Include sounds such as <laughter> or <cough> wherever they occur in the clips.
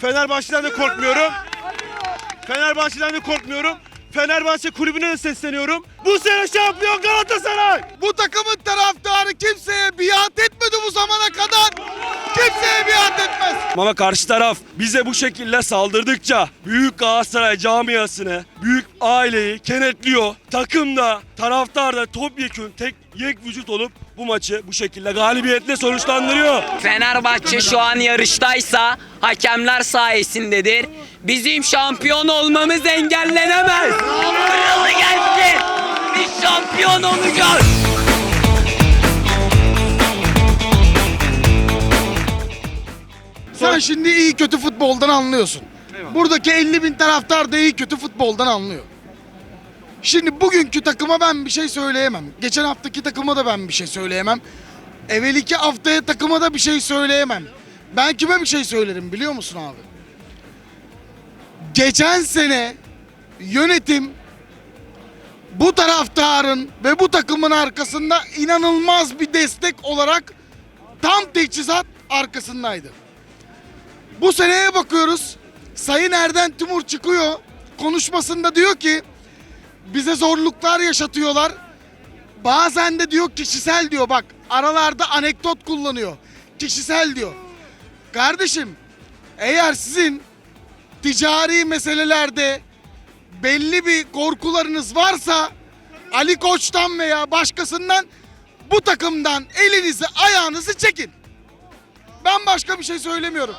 Fenerbahçe'den de korkmuyorum. Fenerbahçe'den de korkmuyorum. Fenerbahçe kulübüne de sesleniyorum. Bu sene şampiyon Galatasaray. Bu takımın taraftarı kimseye biat etmedi bu zamana kadar. Kimseye biat etmez. Ama karşı taraf bize bu şekilde saldırdıkça büyük Galatasaray camiasını, büyük aileyi kenetliyor. Takım da, taraftar da topyekün tek yek vücut olup bu maçı bu şekilde galibiyetle sonuçlandırıyor. Fenerbahçe şu an yarıştaysa hakemler sayesindedir. Bizim şampiyon olmamız engellenemez. Kralı gelsin. Biz şampiyon olacağız. Sen şimdi iyi kötü futboldan anlıyorsun. Buradaki 50 bin taraftar da iyi kötü futboldan anlıyor. Şimdi bugünkü takıma ben bir şey söyleyemem. Geçen haftaki takıma da ben bir şey söyleyemem. Evvel iki haftaya takıma da bir şey söyleyemem. Ben kime bir şey söylerim biliyor musun abi? Geçen sene yönetim bu taraftarın ve bu takımın arkasında inanılmaz bir destek olarak tam teçhizat arkasındaydı. Bu seneye bakıyoruz. Sayın Erden Timur çıkıyor. Konuşmasında diyor ki bize zorluklar yaşatıyorlar. Bazen de diyor kişisel diyor bak aralarda anekdot kullanıyor. Kişisel diyor. Kardeşim eğer sizin ticari meselelerde belli bir korkularınız varsa Ali Koç'tan veya başkasından bu takımdan elinizi ayağınızı çekin. Ben başka bir şey söylemiyorum.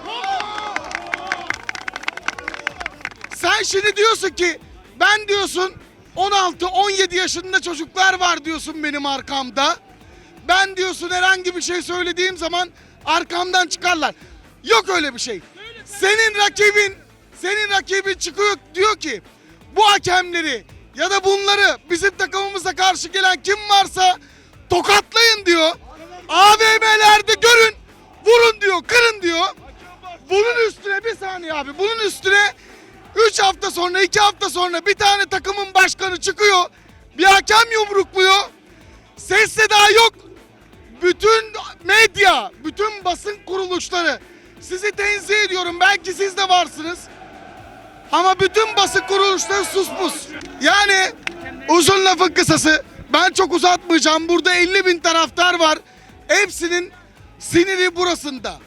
Sen şimdi diyorsun ki ben diyorsun 16-17 yaşında çocuklar var diyorsun benim arkamda. Ben diyorsun herhangi bir şey söylediğim zaman arkamdan çıkarlar. Yok öyle bir şey. Senin rakibin, senin rakibin çıkıyor diyor ki bu hakemleri ya da bunları bizim takımımıza karşı gelen kim varsa tokatlayın diyor. AVM'lerde görün, vurun diyor, kırın diyor. Bunun üstüne bir saniye abi. Bunun üstüne 3 hafta sonra 2 hafta sonra bir tane takımın başkanı çıkıyor. Bir hakem yumrukluyor. Ses seda yok. Bütün medya, bütün basın kuruluşları sizi tenzih ediyorum. Belki siz de varsınız. Ama bütün basın kuruluşları suspus. Yani uzun lafın kısası ben çok uzatmayacağım. Burada 50 bin taraftar var. Hepsinin siniri burasında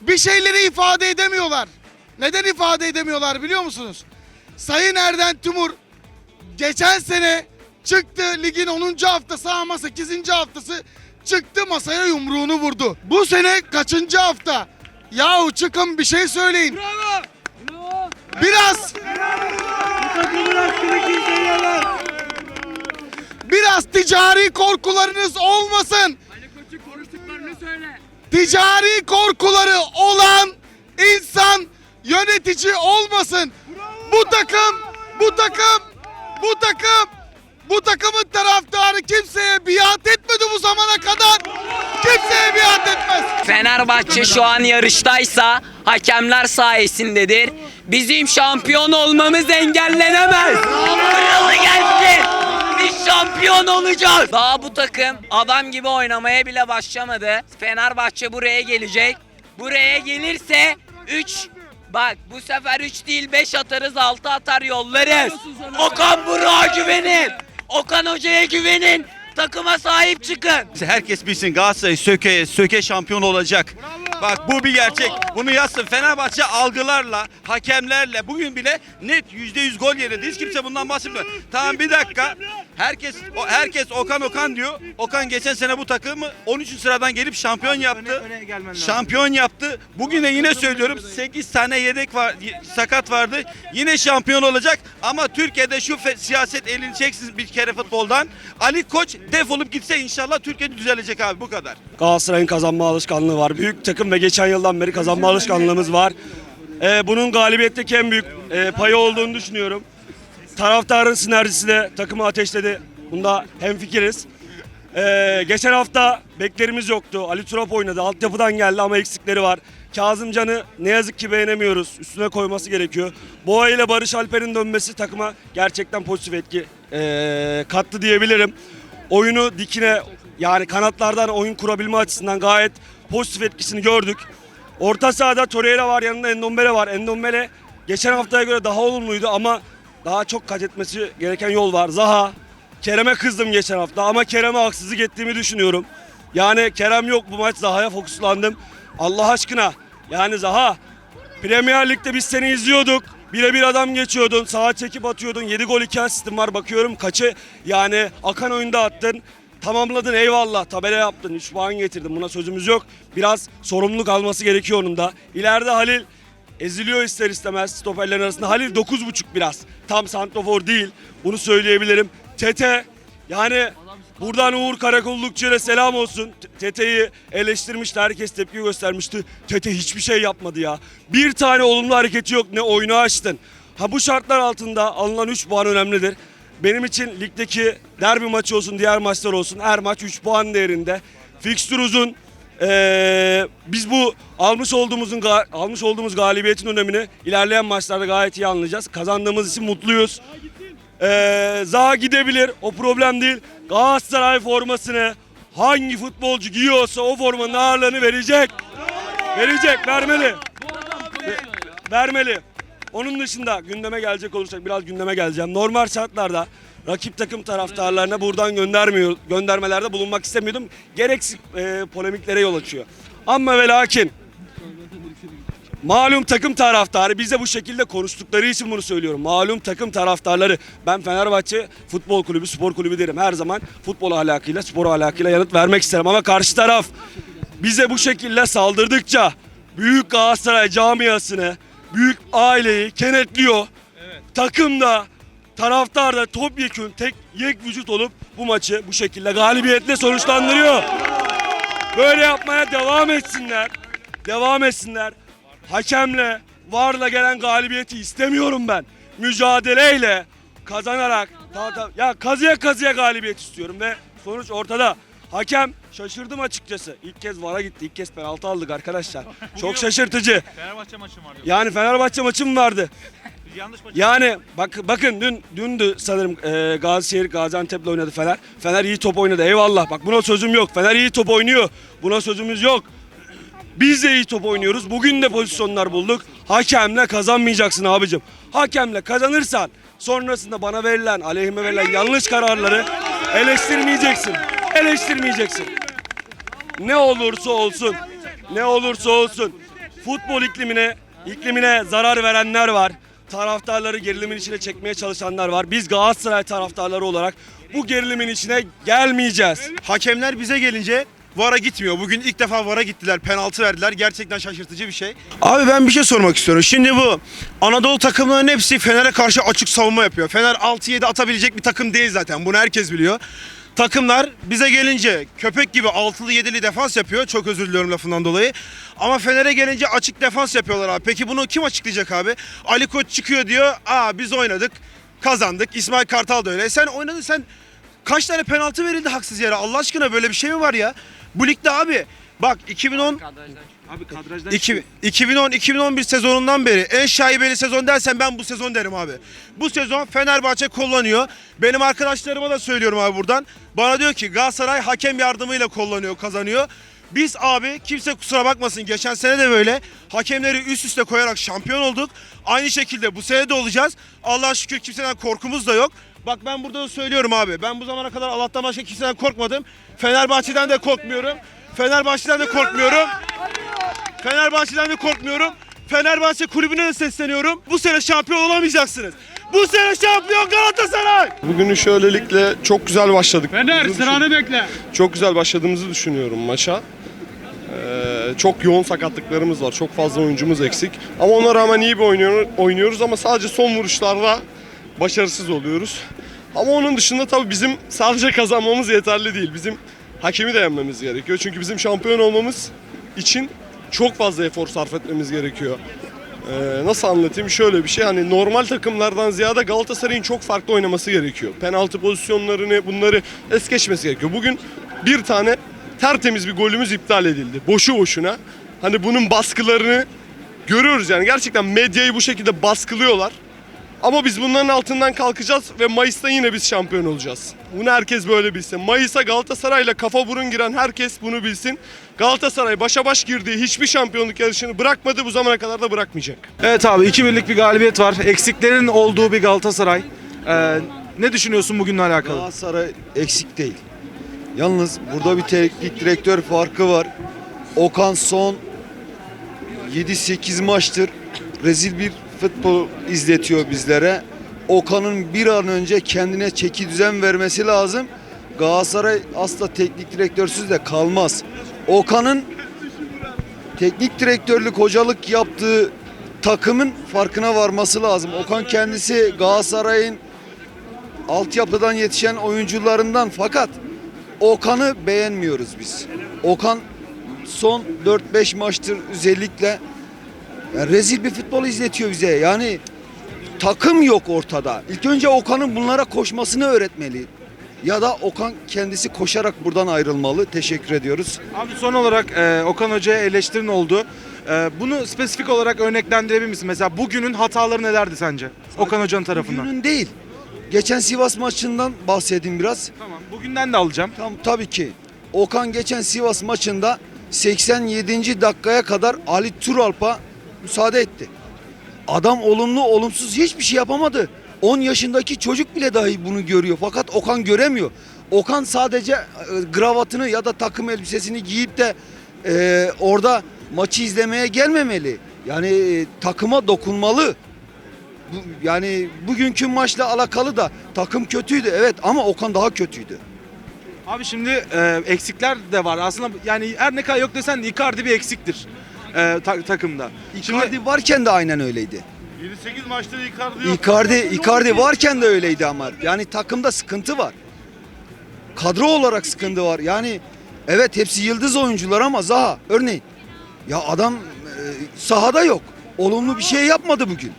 bir şeyleri ifade edemiyorlar. Neden ifade edemiyorlar biliyor musunuz? Sayın Erden Timur geçen sene çıktı ligin 10. haftası ama 8. haftası çıktı masaya yumruğunu vurdu. Bu sene kaçıncı hafta? Yahu çıkın bir şey söyleyin. Biraz Biraz ticari korkularınız olmasın. ticari korkuları olan insan yönetici olmasın. Bu takım, bu takım, bu takım, bu takımın taraftarı kimseye biat etmedi bu zamana kadar. Kimseye biat etmez. Fenerbahçe şu an yarıştaysa hakemler sayesindedir. Bizim şampiyon olmamız engellenemez. Kralı gelsin. Biz şampiyon olacağız. Daha bu takım adam gibi oynamaya bile başlamadı. Fenerbahçe buraya gelecek. Buraya gelirse 3 Bak bu sefer 3 değil 5 atarız 6 atar yollarız. Okan Burak'a güvenin. Okan Hoca'ya güvenin. Takıma sahip çıkın. Herkes bilsin Galatasaray söke söke şampiyon olacak. Bak bu bir gerçek. Bunu yazsın. Fenerbahçe algılarla, hakemlerle bugün bile net %100 gol yedi. Hiç kimse bundan bahsetmiyor. Tamam bir dakika. Herkes o, herkes Okan Okan diyor. Okan geçen sene bu takımı 13. sıradan gelip şampiyon yaptı. Şampiyon yaptı. Bugün de yine söylüyorum 8 tane yedek var sakat vardı. Yine şampiyon olacak ama Türkiye'de şu fe- siyaset elini çeksin bir kere futboldan. Ali Koç defolup gitse inşallah Türkiye düzelecek abi bu kadar. Galatasaray'ın kazanma alışkanlığı var. Büyük takım ve geçen yıldan beri kazanma alışkanlığımız var. Ee, bunun galibiyetteki en büyük e, payı olduğunu düşünüyorum. Taraftarın sinerjisi de takımı ateşledi. Bunda hemfikiriz. Ee, geçen hafta beklerimiz yoktu. Ali Turap oynadı. Altyapıdan geldi ama eksikleri var. Kazımcan'ı ne yazık ki beğenemiyoruz. Üstüne koyması gerekiyor. Boğa ile Barış Alper'in dönmesi takıma gerçekten pozitif etki ee, kattı diyebilirim. Oyunu dikine yani kanatlardan oyun kurabilme açısından gayet pozitif etkisini gördük. Orta sahada Torreira var, yanında Endombele var. Endombele geçen haftaya göre daha olumluydu ama daha çok kat etmesi gereken yol var. Zaha, Kerem'e kızdım geçen hafta ama Kerem'e haksızlık ettiğimi düşünüyorum. Yani Kerem yok bu maç Zaha'ya fokuslandım. Allah aşkına yani Zaha Premier Lig'de biz seni izliyorduk. Birebir adam geçiyordun, sağa çekip atıyordun. 7 gol 2 asistin var bakıyorum kaçı yani akan oyunda attın. Tamamladın eyvallah tabela yaptın 3 puan getirdin buna sözümüz yok. Biraz sorumluluk alması gerekiyor onun da. İleride Halil eziliyor ister istemez stoperlerin arasında. Halil 9.5 biraz tam santrofor değil bunu söyleyebilirim. Tete yani buradan Uğur Karakollukçu'ya selam olsun. Tete'yi eleştirmişti herkes tepki göstermişti. Tete hiçbir şey yapmadı ya. Bir tane olumlu hareketi yok ne oyunu açtın. Ha bu şartlar altında alınan 3 puan önemlidir. Benim için ligdeki derbi maçı olsun, diğer maçlar olsun her maç 3 puan değerinde. Fikstür uzun. Ee, biz bu almış olduğumuzun almış olduğumuz galibiyetin önemini ilerleyen maçlarda gayet iyi anlayacağız. Kazandığımız için mutluyuz. Ee, Zaha gidebilir. O problem değil. Galatasaray formasını hangi futbolcu giyiyorsa o formanın ağırlığını verecek. Verecek, vermeli. Ve- vermeli. Onun dışında gündeme gelecek olursak biraz gündeme geleceğim. Normal şartlarda rakip takım taraftarlarına buradan göndermiyor, göndermelerde bulunmak istemiyordum. Gereksiz e, polemiklere yol açıyor. Ama ve lakin Malum takım taraftarı bize bu şekilde konuştukları için bunu söylüyorum. Malum takım taraftarları. Ben Fenerbahçe futbol kulübü, spor kulübü derim. Her zaman futbol ahlakıyla, spor ahlakıyla yanıt vermek isterim. Ama karşı taraf bize bu şekilde saldırdıkça büyük Galatasaray camiasını, büyük aileyi kenetliyor. Takım da taraftar da topyekün tek yek vücut olup bu maçı bu şekilde galibiyetle sonuçlandırıyor. Böyle yapmaya devam etsinler. Devam etsinler. Hakemle, varla gelen galibiyeti istemiyorum ben. Mücadeleyle, kazanarak, ta- ta- ya kazıya kazıya galibiyet istiyorum ve sonuç ortada. Hakem şaşırdım açıkçası. İlk kez VAR'a gitti. ilk kez penaltı aldık arkadaşlar. <laughs> Çok şaşırtıcı. Fenerbahçe maçı var diyor. Yani Fenerbahçe maçım vardı. Yanlış maçı. Yani bak bakın dün dündü sanırım e, Gazişehir Gaziantep'le oynadı Fener. Fener iyi top oynadı eyvallah. Bak buna sözüm yok. Fener iyi top oynuyor. Buna sözümüz yok. Biz de iyi top oynuyoruz. Bugün de pozisyonlar bulduk. Hakemle kazanmayacaksın abicim. Hakemle kazanırsan sonrasında bana verilen, aleyhime verilen yanlış kararları eleştirmeyeceksin. Eleştirmeyeceksin. Ne olursa olsun, ne olursa olsun futbol iklimine iklimine zarar verenler var. Taraftarları gerilimin içine çekmeye çalışanlar var. Biz Galatasaray taraftarları olarak bu gerilimin içine gelmeyeceğiz. Hakemler bize gelince VAR'a gitmiyor. Bugün ilk defa VAR'a gittiler, penaltı verdiler. Gerçekten şaşırtıcı bir şey. Abi ben bir şey sormak istiyorum. Şimdi bu Anadolu takımlarının hepsi Fener'e karşı açık savunma yapıyor. Fener 6-7 atabilecek bir takım değil zaten. Bunu herkes biliyor. Takımlar bize gelince köpek gibi altılı yedili defans yapıyor. Çok özür diliyorum lafından dolayı. Ama Fener'e gelince açık defans yapıyorlar abi. Peki bunu kim açıklayacak abi? Ali Koç çıkıyor diyor. Aa biz oynadık. Kazandık. İsmail Kartal da öyle. E Sen oynadın sen Kaç tane penaltı verildi haksız yere? Allah aşkına böyle bir şey mi var ya? Bu ligde abi bak 2010 İki- 2010-2011 sezonundan beri en şaibeli sezon dersen ben bu sezon derim abi. Bu sezon Fenerbahçe kullanıyor. Benim arkadaşlarıma da söylüyorum abi buradan. Bana diyor ki Galatasaray hakem yardımıyla kullanıyor, kazanıyor. Biz abi kimse kusura bakmasın geçen sene de böyle hakemleri üst üste koyarak şampiyon olduk. Aynı şekilde bu sene de olacağız. Allah'a şükür kimseden korkumuz da yok. Bak ben burada da söylüyorum abi. Ben bu zamana kadar Allah'tan başka kimseden korkmadım. Fenerbahçe'den de korkmuyorum. Fenerbahçe'den de korkmuyorum. Fenerbahçe'den de korkmuyorum. Fenerbahçe kulübüne de sesleniyorum. Bu sene şampiyon olamayacaksınız. Bu sene şampiyon Galatasaray. Bugünü şöylelikle çok güzel başladık. Fener sıranı bekle. Çok güzel başladığımızı düşünüyorum maça. Ee, çok yoğun sakatlıklarımız var. Çok fazla oyuncumuz eksik. Ama ona rağmen iyi bir oynuyor, oynuyoruz ama sadece son vuruşlarda başarısız oluyoruz. Ama onun dışında tabii bizim sadece kazanmamız yeterli değil. Bizim hakemi de yenmemiz gerekiyor. Çünkü bizim şampiyon olmamız için çok fazla efor sarf etmemiz gerekiyor. Ee, nasıl anlatayım? Şöyle bir şey hani normal takımlardan ziyade Galatasaray'ın çok farklı oynaması gerekiyor. Penaltı pozisyonlarını bunları es geçmesi gerekiyor. Bugün bir tane tertemiz bir golümüz iptal edildi. Boşu boşuna. Hani bunun baskılarını görüyoruz yani gerçekten medyayı bu şekilde baskılıyorlar. Ama biz bunların altından kalkacağız ve Mayıs'ta yine biz şampiyon olacağız. Bunu herkes böyle bilsin. Mayıs'a Galatasaray'la kafa burun giren herkes bunu bilsin. Galatasaray başa baş girdiği hiçbir şampiyonluk yarışını bırakmadı bu zamana kadar da bırakmayacak. Evet abi 2 birlik bir galibiyet var. Eksiklerin olduğu bir Galatasaray. Ee, ne düşünüyorsun bugünle alakalı? Galatasaray eksik değil. Yalnız burada bir teknik direktör farkı var. Okan son 7-8 maçtır rezil bir futbol izletiyor bizlere. Okan'ın bir an önce kendine çeki düzen vermesi lazım. Galatasaray asla teknik direktörsüz de kalmaz. Okan'ın teknik direktörlük, hocalık yaptığı takımın farkına varması lazım. Okan kendisi Galatasaray'ın altyapıdan yetişen oyuncularından fakat Okan'ı beğenmiyoruz biz. Okan son 4-5 maçtır özellikle rezil bir futbol izletiyor bize. Yani takım yok ortada. İlk önce Okan'ın bunlara koşmasını öğretmeli. Ya da Okan kendisi koşarak buradan ayrılmalı. Teşekkür ediyoruz. Abi son olarak e, Okan Hoca'ya eleştirin oldu. E, bunu spesifik olarak örneklendirebilir misin? Mesela bugünün hataları nelerdi sence? Okan Hoca'nın tarafından. Bugünün değil. Geçen Sivas maçından bahsedeyim biraz. Tamam. Bugünden de alacağım. Tam tabii ki. Okan geçen Sivas maçında 87. dakikaya kadar Ali Turalp'a müsaade etti. Adam olumlu olumsuz hiçbir şey yapamadı. 10 yaşındaki çocuk bile dahi bunu görüyor fakat Okan göremiyor. Okan sadece e, gravatını ya da takım elbisesini giyip de e, orada maçı izlemeye gelmemeli. Yani e, takıma dokunmalı. Bu, yani bugünkü maçla alakalı da takım kötüydü evet ama Okan daha kötüydü. Abi şimdi e, eksikler de var. Aslında yani her ne kadar yok desen de Icardi bir eksiktir e, ta- takımda. Şimdi Icardi varken de aynen öyleydi. 7-8 maçta Icardi Icardi, Icardi varken de öyleydi ama. Yani takımda sıkıntı var. Kadro olarak sıkıntı var. Yani evet hepsi yıldız oyuncular ama Zaha örneğin. Ya adam e, sahada yok. Olumlu bir şey yapmadı bugün.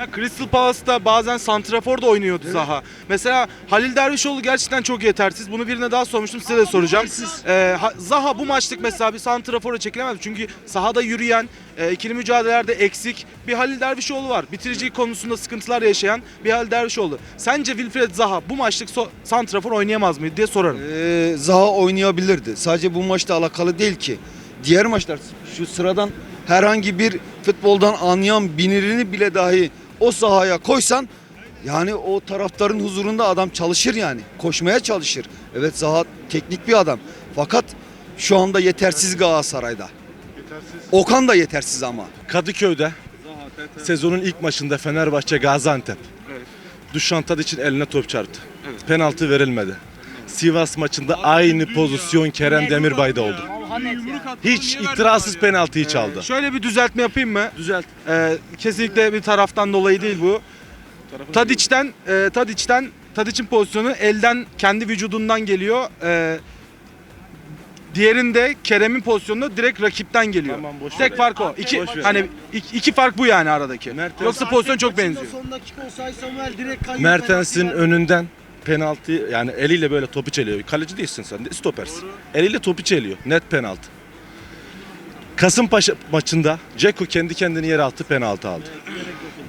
Ya Crystal Palace'ta bazen santrafor da oynuyordu Zaha. Mesela Halil Dervişoğlu gerçekten çok yetersiz. Bunu birine daha sormuştum size de soracağım. Ee, Ha- Zaha bu maçlık mesela bir santrafora çekilemez. Çünkü sahada yürüyen, e, ikili mücadelelerde eksik bir Halil Dervişoğlu var. Bitirici konusunda sıkıntılar yaşayan bir Halil Dervişoğlu. Sence Wilfred Zaha bu maçlık so- santrafor oynayamaz mıydı diye sorarım. Ee, Zaha oynayabilirdi. Sadece bu maçla alakalı değil ki. Diğer maçlar şu sıradan herhangi bir futboldan anlayan binirini bile dahi o sahaya koysan yani o taraftarın huzurunda adam çalışır yani. Koşmaya çalışır. Evet Zaha teknik bir adam. Fakat şu anda yetersiz Galatasaray'da. Okan da yetersiz ama. Kadıköy'de sezonun ilk maçında Fenerbahçe Gaziantep. Dušan için eline top çarptı. Penaltı verilmedi. Sivas maçında aynı pozisyon Kerem Demirbay'da oldu. Hiç itirazsız penaltıyı çaldı. Şöyle bir düzeltme yapayım mı? Düzelt. Ee, kesinlikle bir taraftan dolayı değil bu. Tadiç'ten e, Tadiç'ten Tadiç'in pozisyonu elden kendi vücudundan geliyor. Ee, diğerinde Kerem'in pozisyonu direkt rakipten geliyor. Tamam, boş Tek ver. fark o. İki Boş ver. hani iki, iki fark bu yani aradaki. Mertens- Yoksa pozisyon çok benziyor. Son dakika olsaydı Samuel direkt. Mertens'in penaltı önünden penaltı yani eliyle böyle topu çeliyor. Kaleci değilsin sen de stopersin. Eliyle topu çeliyor. Net penaltı. Kasımpaşa maçında Ceko kendi kendini yere attı penaltı aldı.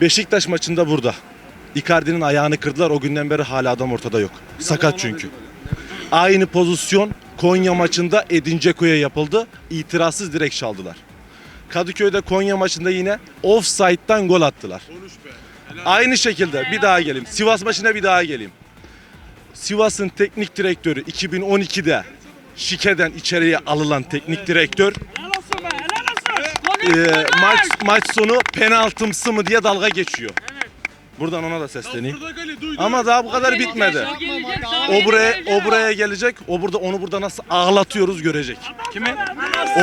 Beşiktaş maçında burada. Icardi'nin ayağını kırdılar. O günden beri hala adam ortada yok. Sakat çünkü. Aynı pozisyon Konya maçında Edin Dzeko'ya yapıldı. İtirazsız direkt çaldılar. Kadıköy'de Konya maçında yine offside'dan gol attılar. Aynı şekilde bir daha geleyim. Sivas maçına bir daha geleyim. Sivas'ın teknik direktörü 2012'de şikeden içeriye alınan teknik direktör e, maç maç sonu penaltımsı mı diye dalga geçiyor. Buradan ona da sesleneyim. Ama daha bu kadar bitmedi. O buraya o buraya gelecek. O burada onu burada nasıl ağlatıyoruz görecek. Kimi?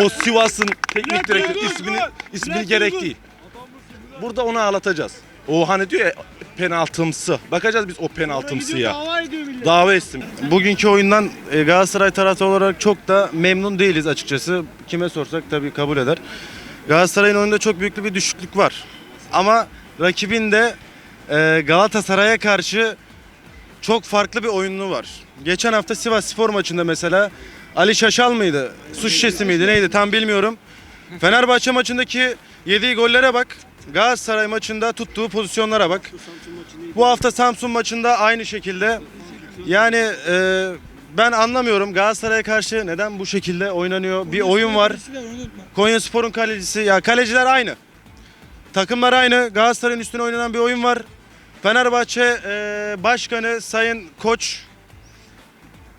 O Sivas'ın teknik direktörü ismini ismini gerek değil. Burada onu ağlatacağız. O hani diyor ya penaltımsı. Bakacağız biz o penaltımsıya. Dava etsin. Bugünkü oyundan e, Galatasaray taraftarı olarak çok da memnun değiliz açıkçası. Kime sorsak tabii kabul eder. Galatasaray'ın oyunda çok büyük bir düşüklük var. Ama rakibin de e, Galatasaray'a karşı çok farklı bir oyunu var. Geçen hafta Sivas Spor maçında mesela Ali Şaşal mıydı? Su şişesi miydi neydi tam bilmiyorum. Fenerbahçe maçındaki yediği gollere bak. Galatasaray maçında tuttuğu pozisyonlara bak. Bu hafta Samsun maçında aynı şekilde. Yani e, ben anlamıyorum Galatasaray'a karşı neden bu şekilde oynanıyor. Bir oyun var. Konya Spor'un kalecisi. Ya kaleciler aynı. Takımlar aynı. Galatasaray'ın üstüne oynanan bir oyun var. Fenerbahçe e, Başkanı Sayın Koç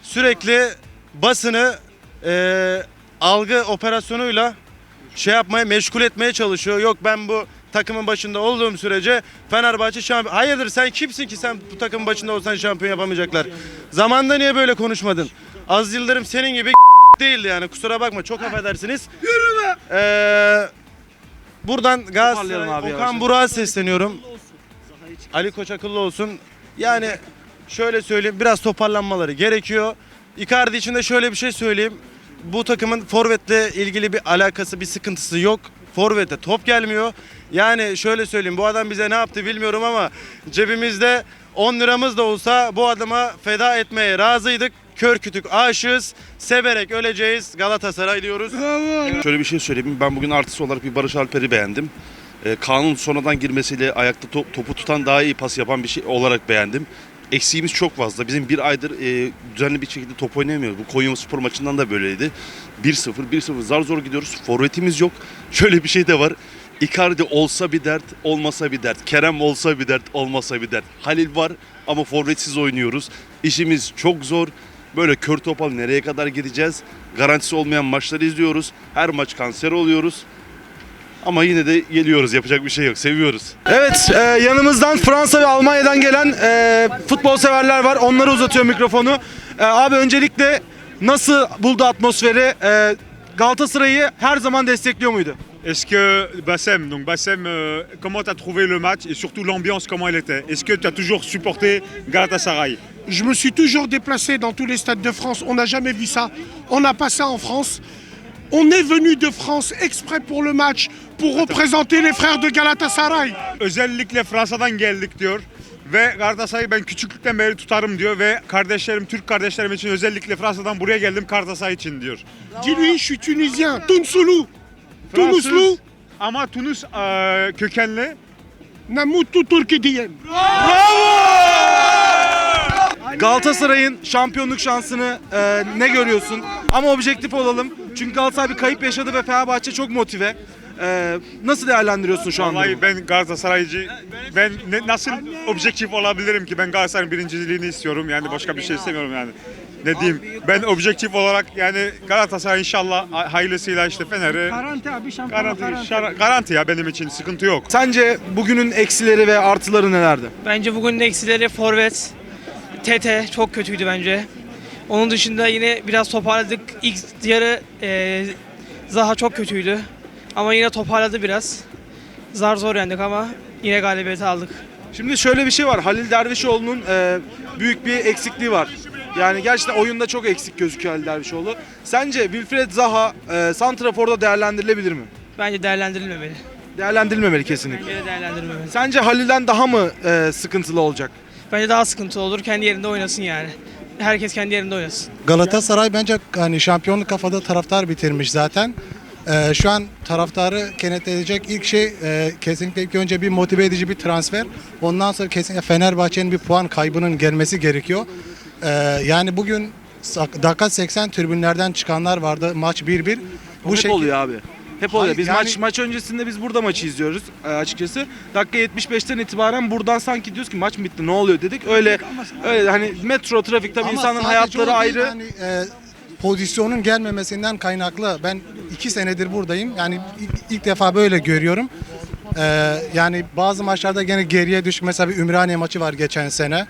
sürekli basını e, algı operasyonuyla şey yapmaya, meşgul etmeye çalışıyor. Yok ben bu takımın başında olduğum sürece Fenerbahçe şampiyon. Hayırdır sen kimsin ki sen bu takımın başında olsan şampiyon yapamayacaklar. Zamanda niye böyle konuşmadın? Az Yıldırım senin gibi <laughs> değildi yani kusura bakma çok affedersiniz. Yürü be! buradan Galatasaray, Okan. Burak'a sesleniyorum. Ali Koç akıllı olsun. Yani şöyle söyleyeyim biraz toparlanmaları gerekiyor. Icardi için de şöyle bir şey söyleyeyim. Bu takımın forvetle ilgili bir alakası, bir sıkıntısı yok. Forvete top gelmiyor. Yani şöyle söyleyeyim bu adam bize ne yaptı bilmiyorum ama cebimizde 10 liramız da olsa bu adama feda etmeye razıydık. Kör kütük aşığız. Severek öleceğiz. Galatasaray diyoruz. Şöyle bir şey söyleyeyim. Ben bugün artısı olarak bir Barış Alper'i beğendim. Ee, Kaan'ın sonradan girmesiyle ayakta top- topu tutan daha iyi pas yapan bir şey olarak beğendim. Eksiğimiz çok fazla. Bizim bir aydır e, düzenli bir şekilde top oynayamıyoruz. Bu Konya Spor maçından da böyleydi. 1-0, 1-0 zar zor gidiyoruz. Forvetimiz yok. <laughs> Şöyle bir şey de var. Icardi olsa bir dert, olmasa bir dert. Kerem olsa bir dert, olmasa bir dert. Halil var ama forvetsiz oynuyoruz. İşimiz çok zor. Böyle kör topal nereye kadar gideceğiz? Garantisi olmayan maçları izliyoruz. Her maç kanser oluyoruz. Ama yine de geliyoruz. Yapacak bir şey yok. Seviyoruz. Evet, e, yanımızdan Fransa ve Almanya'dan gelen e, futbol severler var. Onlara uzatıyor mikrofonu. E, abi öncelikle nasıl buldu atmosferi? E, Galatasaray'ı her zaman destekliyor muydu? Est-ce que Bassem, donc Bassem, euh, comment tu as trouvé le match et surtout l'ambiance, comment elle était? Est-ce que tu as toujours supporté Galatasaray? Je me suis toujours déplacé dans tous les stades de France. On n'a jamais vu ça. On n'a pas ça en France. On est venu de France exprès pour le match, pour représenter les frères de Galatasaray. Özellikle Fransa'dan geldik diyor ve Galatasaray'ı ben küçüklükten beri tutarım diyor ve kardeşlerim, Türk kardeşlerim için özellikle Fransa'dan buraya geldim Galatasaray için diyor. Dis-lui, je suis tunisien, Tunsulou, Fransız Tunuslu, ama Tunus eee, kökenli. Namutu Turkidiyem. Galatasaray'ın şampiyonluk şansını e, ne görüyorsun? Ama objektif olalım. Çünkü Galatasaray bir kayıp yaşadı ve Fenerbahçe çok motive. E, nasıl değerlendiriyorsun şu anda? Vallahi ben Galatasaraycı, ben ne- nasıl objektif olabilirim ki? Ben Galatasaray'ın birinciliğini istiyorum yani başka bir şey istemiyorum yani. Ne diyeyim? Ben objektif olarak yani Galatasaray inşallah hayırlısıyla işte Fener'i Garanti abi şampiyon garanti, şara- garanti ya benim için sıkıntı yok. Sence bugünün eksileri ve artıları nelerdi? Bence bugün de eksileri forvet, TT çok kötüydü bence. Onun dışında yine biraz toparladık. İlk yarı e, Zaha çok kötüydü. Ama yine toparladı biraz. Zar zor yendik ama yine galibiyeti aldık. Şimdi şöyle bir şey var. Halil Dervişoğlu'nun e, büyük bir eksikliği var. Yani gerçekten oyunda çok eksik gözüküyor Halil Dervişoğlu. Sence Wilfred Zaha e, Santrafor'da değerlendirilebilir mi? Bence değerlendirilmemeli. Değerlendirilmemeli kesinlikle. Bence değerlendirilmemeli. Sence Halil'den daha mı e, sıkıntılı olacak? Bence daha sıkıntı olur. Kendi yerinde oynasın yani. Herkes kendi yerinde oynasın. Galatasaray bence hani şampiyonluk kafada taraftar bitirmiş zaten. Ee, şu an taraftarı kenetleyecek ilk şey e, kesinlikle ilk önce bir motive edici bir transfer. Ondan sonra kesinlikle Fenerbahçe'nin bir puan kaybının gelmesi gerekiyor. Ee, yani bugün dakika 80 tribünlerden çıkanlar vardı. Maç 1-1. Bu hep oluyor abi. Hep oluyor. Hayır, Biz yani- maç maç öncesinde biz burada maçı izliyoruz e, açıkçası. Dakika 75'ten itibaren buradan sanki diyoruz ki maç bitti ne oluyor dedik. Öyle öyle hani metro trafik tabii Ama insanın hayatları ayrı. hani, e, pozisyonun gelmemesinden kaynaklı. Ben iki senedir buradayım. Yani ilk, ilk defa böyle görüyorum. Ee, yani bazı maçlarda gene geriye düş. Mesela bir Ümraniye maçı var geçen sene.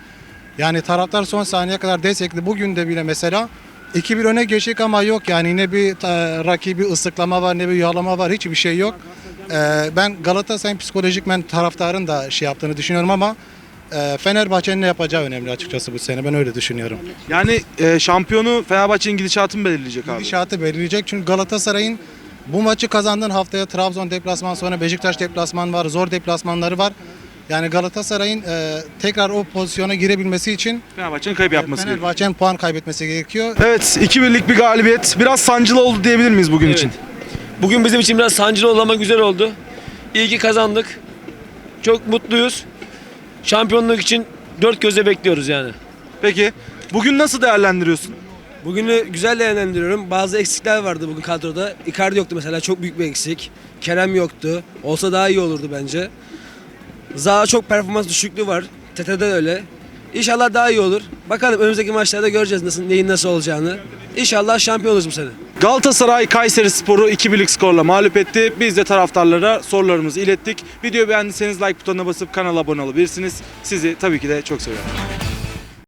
Yani taraftar son saniyeye kadar destekli. Bugün de bile mesela 2-1 öne geçtik ama yok yani ne bir e, rakibi ıslıklama var ne bir yağlama var hiçbir şey yok. Ee, ben Galatasaray'ın psikolojikmen taraftarın da şey yaptığını düşünüyorum ama Fenerbahçe'nin ne yapacağı önemli açıkçası bu sene ben öyle düşünüyorum. Yani e, şampiyonu Fenerbahçe'nin gidişatını belirleyecek abi. Gidişatı belirleyecek çünkü Galatasaray'ın bu maçı kazandığın haftaya Trabzon deplasman sonra Beşiktaş deplasman var zor deplasmanları var. Yani Galatasaray'ın e, tekrar o pozisyona girebilmesi için Fenerbahçe'nin kayıp yapması gerekiyor. Fenerbahçe'nin puan kaybetmesi gerekiyor. Evet 2 birlik bir galibiyet. Biraz sancılı oldu diyebilir miyiz bugün için? Bugün bizim için biraz sancılı oldu ama güzel oldu. İyi ki kazandık. Çok mutluyuz. Şampiyonluk için dört gözle bekliyoruz yani. Peki bugün nasıl değerlendiriyorsun? Bugünü güzel değerlendiriyorum. Bazı eksikler vardı bugün kadroda. Icardi yoktu mesela çok büyük bir eksik. Kerem yoktu. Olsa daha iyi olurdu bence. Zaha çok performans düşüklüğü var. Tete'de de öyle. İnşallah daha iyi olur. Bakalım önümüzdeki maçlarda göreceğiz nasıl neyin nasıl olacağını. İnşallah şampiyon oluruz bu sene. Galatasaray Kayseri Sporu 2-1'lik skorla mağlup etti. Biz de taraftarlara sorularımızı ilettik. Videoyu beğendiyseniz like butonuna basıp kanala abone olabilirsiniz. Sizi tabii ki de çok seviyorum.